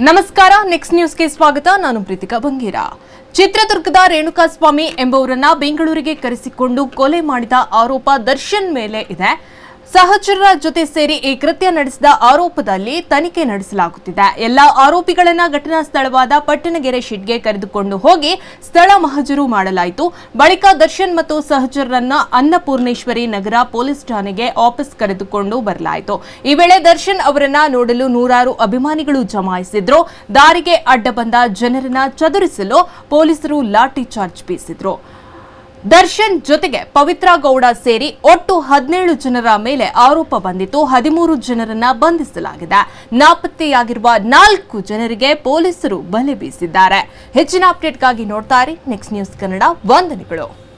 ನಮಸ್ಕಾರ ನೆಕ್ಸ್ಟ್ ನ್ಯೂಸ್ಗೆ ಸ್ವಾಗತ. ನಾನು ಪ್ರೀತಿಕಾ ಬಂಗೀರ. ಚಿತ್ರದುರ್ಗದ ರೇಣುಕಾಸ್ವಾಮಿ ಎಂಬುವರನ್ನ ಬೆಂಗಳೂರಿಗೆ ಕರೆಸಿಕೊಂಡು ಕೊಲೆ ಮಾಡಿದ ಆರೋಪ ದರ್ಶನ್ ಮೇಲೆ ಇದೆ. ಸಹಚರರ ಜೊತೆ ಸೇರಿ ಈ ಕೃತ್ಯ ನಡೆಸಿದ ಆರೋಪದಲ್ಲಿ ತನಿಖೆ ನಡೆಸಲಾಗುತ್ತಿದೆ. ಎಲ್ಲಾ ಆರೋಪಿಗಳನ್ನ ಘಟನಾ ಸ್ಥಳವಾದ ಪಟ್ಟಣಗೆರೆ ಶೆಡ್ಗೆ ಕರೆದುಕೊಂಡು ಹೋಗಿ ಸ್ಥಳ ಮಹಜರು ಮಾಡಲಾಯಿತು. ಬಳಿಕ ದರ್ಶನ್ ಮತ್ತು ಸಹಚರರನ್ನ ಅನ್ನಪೂರ್ಣೇಶ್ವರಿ ನಗರ ಪೊಲೀಸ್ ಠಾಣೆಗೆ ವಾಪಸ್ ಕರೆದುಕೊಂಡು ಬರಲಾಯಿತು. ಈ ವೇಳೆ ದರ್ಶನ್ ಅವರನ್ನ ನೋಡಲು ನೂರಾರು ಅಭಿಮಾನಿಗಳು ಜಮಾಯಿಸಿದ್ರು. ದಾರಿಗೆ ಅಡ್ಡ ಬಂದ ಜನರನ್ನ ಚದುರಿಸಲು ಪೊಲೀಸರು ಲಾಠಿ ಚಾರ್ಜ್ ಬೀಸಿದ್ರು. ದರ್ಶನ್ ಜೊತೆಗೆ ಪವಿತ್ರ ಗೌಡ ಸೇರಿ ಒಟ್ಟು ಹದಿನೇಳು ಜನರ ಮೇಲೆ ಆರೋಪ ಬಂದಿತ್ತು ಹದಿಮೂರು ಜನರನ್ನ ಬಂಧಿಸಲಾಗಿದೆ. ನಾಪತ್ತೆಯಾಗಿರುವ ನಾಲ್ಕು ಜನರಿಗೆ ಪೊಲೀಸರು ಬಲೆ ಬೀಸಿದ್ದಾರೆ. ಹೆಚ್ಚಿನ ಅಪ್ಡೇಟ್ಗಾಗಿ ನೋಡ್ತಾ ಇರಿ. ನೆಕ್ಸ್ಟ್ ನ್ಯೂಸ್ ಕನ್ನಡ ವಂದನೆಗಳು.